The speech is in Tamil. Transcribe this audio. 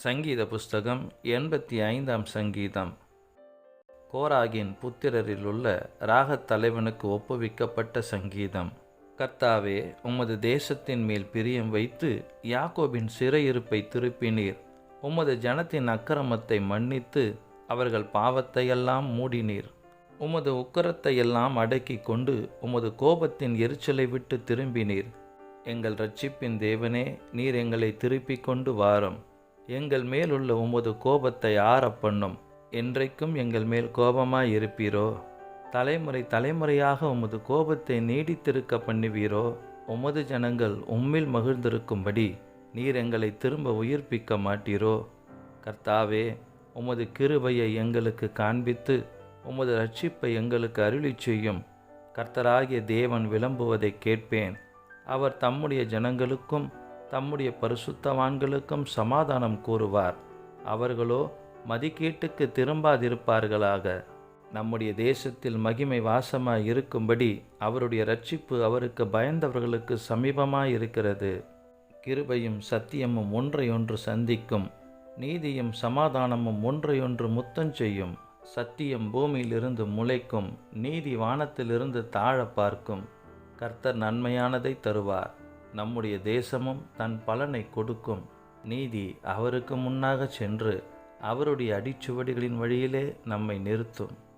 சங்கீத புஸ்தகம் எண்பத்தி ஐந்தாம் சங்கீதம். கோராகின் புத்திரரில் உள்ள ராகத் தலைவனுக்கு ஒப்புவிக்கப்பட்ட சங்கீதம். கர்த்தாவே உமது தேசத்தின் மேல் பிரியம் வைத்து யாக்கோபின் சிறையிருப்பை திருப்பினீர். உமது ஜனத்தின் அக்கிரமத்தை மன்னித்து அவர்கள் பாவத்தையெல்லாம் மூடினீர். உமது உக்கரத்தையெல்லாம் அடக்கி கொண்டு உமது கோபத்தின் எரிச்சலை விட்டு திரும்பினீர். எங்கள் ரட்சிப்பின் தேவனே நீர் எங்களை திருப்பிக் கொண்டு வாரம். எங்கள் மேல் உள்ள உமது கோபத்தை ஆறப்பண்ணும். என்றைக்கும் எங்கள் மேல் கோபமாய் இருப்பீரோ தலைமுறை தலைமுறையாக உமது கோபத்தை நீடித்திருக்க பண்ணுவீரோ? உமது ஜனங்கள் உம்மில் மகிழ்ந்திருக்கும்படி நீர் எங்களை திரும்ப உயிர்ப்பிக்க மாட்டீரோ? கர்த்தாவே உமது கிருபையை எங்களுக்கு காண்பித்து உமது ரட்சிப்பை எங்களுக்கு அருளி செய்யும். கர்த்தராகிய தேவன் விளம்புவதை கேட்பேன். அவர் தம்முடைய ஜனங்களுக்கும் தம்முடைய பரிசுத்தவான்களுக்கும் சமாதானம் கூறுவார். அவர்களோ மதிக்கீட்டுக்கு திரும்பாதிருப்பார்களாக. நம்முடைய தேசத்தில் மகிமை வாசமாய் இருக்கும்படி அவருடைய ரட்சிப்பு அவருக்கு பயந்தவர்களுக்கு சமீபமாய் இருக்கிறது கிருபையும் சத்தியமும் ஒன்றையொன்று சந்திக்கும். நீதியும் சமாதானமும் ஒன்றையொன்று முத்தம் செய்யும். சத்தியம் பூமியிலிருந்து முளைக்கும். நீதி வானத்திலிருந்து தாழ பார்க்கும். கர்த்தர் நன்மையானதை தருவார். நம்முடைய தேசமும் தன் பலனை கொடுக்கும். நீதி அவருக்கு முன்னாக சென்று அவருடைய அடிச்சுவடிகளின் வழியிலே நம்மை நிறுத்தும்.